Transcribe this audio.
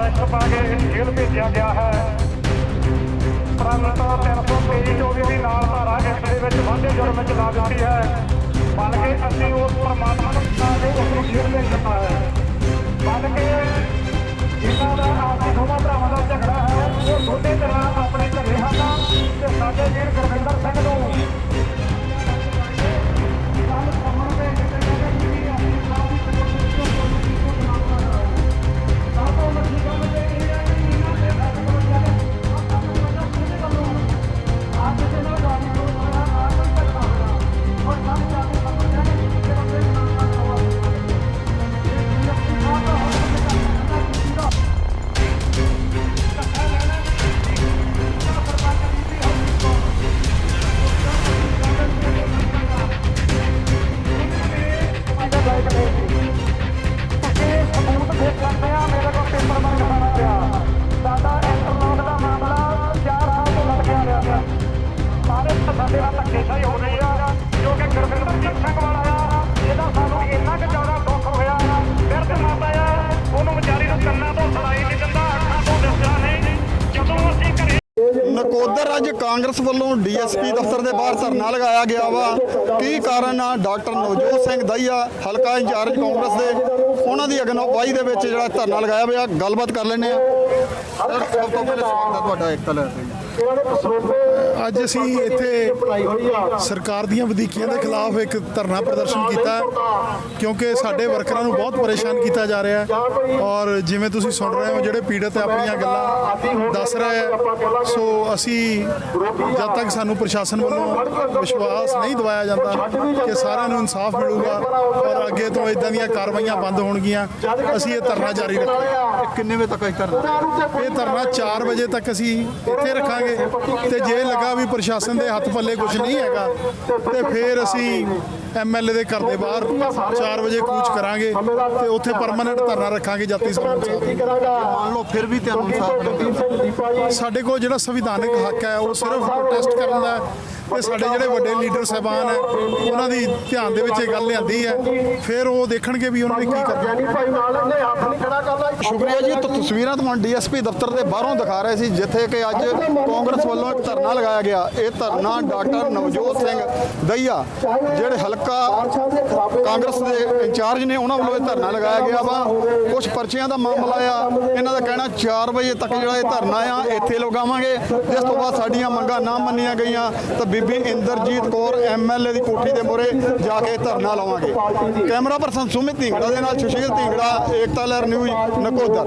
Protest ਪਾ ਕੇ ਜੇਲ੍ਹ ਭੇਜਿਆ ਗਿਆ ਹੈ ਪ੍ਰੰਤ 323 24 ਦੀ ਨਾਲ ਧਾਰਾ ਇਸ ਦੇ ਵਿੱਚ ਵਾਧੇ ਜੁਰਮ ਵਿੱਚ ਲਾ ਦਿੱਤੀ ਹੈ। ਬਲਕਿ ਅਸੀਂ ਉਸ ਪਰਮਾਤਮਾ ਨੂੰ ਤਾਂ ਜੋ ਉਸ ਨੂੰ ਜੇਲ੍ਹ ਭੇਜ ਦਿੱਤਾ ਹੈ। ਨਕੋਦਰ ਅੱਜ ਕਾਂਗਰਸ ਵੱਲੋਂ ਡੀਐਸਪੀ ਦਫ਼ਤਰ ਦੇ ਬਾਹਰ ਧਰਨਾ ਲਗਾਇਆ ਗਿਆ ਵਾ। ਕੀ ਕਾਰਨ ਆ? ਡਾਕਟਰ ਨਵਜੋਤ ਸਿੰਘ ਦਹੀਆ ਹਲਕਾ ਇੰਚਾਰਜ ਕਾਂਗਰਸ ਦੇ, ਉਹਨਾਂ ਦੀ ਅਗਨਵਾਈ ਦੇ ਵਿੱਚ ਜਿਹੜਾ ਧਰਨਾ ਲਗਾਇਆ ਹੋਇਆ। ਗੱਲਬਾਤ ਕਰ ਲੈਂਦੇ ਆ ਸਭ ਤੋਂ ਪਹਿਲੇ ਸਵਾਲ ਦਾ ਤੁਹਾਡਾ ਇੱਕ ਤਲਰ ਅੱਜ ਅਸੀਂ ਇੱਥੇ ਸਰਕਾਰ ਦੀਆਂ ਵਧੀਕੀਆਂ ਦੇ ਖਿਲਾਫ ਇੱਕ ਧਰਨਾ ਪ੍ਰਦਰਸ਼ਨ ਕੀਤਾ। ਕਿਉਂਕਿ ਸਾਡੇ ਵਰਕਰਾਂ ਨੂੰ ਬਹੁਤ ਪਰੇਸ਼ਾਨ ਕੀਤਾ ਜਾ ਰਿਹਾ। ਹੈ ਔਰ ਜਿਵੇਂ ਤੁਸੀਂ ਸੁਣ ਰਹੇ ਹੋ, ਜਿਹੜੇ ਪੀੜਤ ਆਪਣੀਆਂ ਗੱਲਾਂ ਦੱਸ ਰਹੇ ਹੈ। ਸੋ ਅਸੀਂ ਜਦ ਤੱਕ ਸਾਨੂੰ ਪ੍ਰਸ਼ਾਸਨ ਵੱਲੋਂ ਵਿਸ਼ਵਾਸ ਨਹੀਂ ਦਿਵਾਇਆ ਜਾਂਦਾ ਕਿ ਸਾਰਿਆਂ ਨੂੰ ਇਨਸਾਫ ਮਿਲੂਗਾ ਔਰ ਅੱਗੇ ਤੋਂ ਇਦਾਂ ਦੀਆਂ ਕਾਰਵਾਈਆਂ ਬੰਦ ਹੋਣਗੀਆਂ ਅਸੀਂ ਇਹ ਧਰਨਾ ਜਾਰੀ ਰੱਖਾਂਗੇ। ਕਿੰਨੇ ਵਜੇ ਤੱਕ ਇਹ ਧਰਨਾ? ਇਹ ਧਰਨਾ 4 ਵਜੇ ਤੱਕ ਅਸੀਂ ਇੱਥੇ ਰੱਖਾਂਗੇ ਤੇ ਜੇ ਲੱਗਾ ਵੀ ਪ੍ਰਸ਼ਾਸਨ ਦੇ ਹੱਥ ਪੱਲੇ ਕੁਝ ਨਹੀਂ ਹੈਗਾ ਤੇ ਫਿਰ ਅਸੀਂ ਐਮਐਲਏ ਦੇ ਘਰ ਦੇ ਬਾਹਰ 4 ਵਜੇ ਕੂਚ ਕਰਾਂਗੇ ਤੇ ਉੱਥੇ ਪਰਮਾਨੈਂਟ ਧਰਨਾ ਰੱਖਾਂਗੇ ਇਨਸਾਫ ਨਹੀਂ ਮੰਨ ਲਓ ਫਿਰ ਵੀ ਤੁਹਾਨੂੰ ਇਨਸਾਫ ਸਾਡੇ ਕੋਲ ਜਿਹੜਾ ਸੰਵਿਧਾਨਕ ਹੱਕ ਹੈ ਉਹ ਸਿਰਫ ਪ੍ਰੋਟੈਸਟ ਕਰਨ ਦਾ ਤੇ ਸਾਡੇ ਜਿਹੜੇ ਵੱਡੇ ਲੀਡਰ ਸਾਹਿਬਾਨ ਹੈ ਉਹਨਾਂ ਦੀ ਧਿਆਨ ਦੇ ਵਿੱਚ ਇਹ ਗੱਲ ਲਿਆਂਦੀ ਹੈ। ਫਿਰ ਉਹ ਦੇਖਣਗੇ ਵੀ ਉਹਨਾਂ ਨੇ ਕੀ ਕਰਨਾ। ਸ਼ੁਕਰੀਆ ਜੀ ਤਾਂ ਤਸਵੀਰਾਂ ਤੁਹਾਨੂੰ ਡੀਐਸਪੀ ਦਫ਼ਤਰ ਦੇ ਬਾਹਰੋਂ ਦਿਖਾ ਰਹੇ ਸੀ ਜਿੱਥੇ ਕਿ ਅੱਜ ਕਾਂਗਰਸ ਵੱਲੋਂ ਇੱਕ ਧਰਨਾ ਲਗਾਇਆ ਗਿਆ। ਇਹ ਧਰਨਾ ਡਾਕਟਰ ਨਵਜੋਤ ਸਿੰਘ ਦਹੀਆ ਜਿਹੜੇ ਹਲਕਾ ਕਾਂਗਰਸ ਦੇ ਇੰਚਾਰਜ ਨੇ ਉਹਨਾਂ ਵੱਲੋਂ ਇਹ ਧਰਨਾ ਲਗਾਇਆ ਗਿਆ ਵਾ। ਕੁਝ ਪਰਚੀਆਂ ਦਾ ਮਾਮਲਾ ਆ। ਇਹਨਾਂ ਦਾ ਕਹਿਣਾ 4 ਵਜੇ ਤੱਕ ਜਿਹੜਾ ਇਹ ਧਰਨਾ ਆ, ਇੱਥੇ ਲਗਾਵਾਂਗੇ ਜਿਸ ਤੋਂ ਬਾਅਦ ਸਾਡੀਆਂ ਮੰਗਾਂ ਨਾ ਮੰਨੀਆਂ ਗਈਆਂ, ਤਾਂ ਬੀਬੀ ਇੰਦਰਜੀਤ ਕੌਰ ਐਮਐਲਏ ਦੀ ਕੋਠੀ ਦੇ ਮੂਹਰੇ ਜਾ ਕੇ ਧਰਨਾ ਲਾਵਾਂਗੇ। ਕੈਮਰਾ ਪਰਸਨ ਸੁਮਿਤ ਢਿੰਗੜਾ ਦੇ ਨਾਲ ਸੁਸ਼ੀਲ ਢਿੰਗੜਾ, ਏਕਤਾ ਲਹਿਰ ਨਿਊਜ਼, ਨਕੋਦਰ।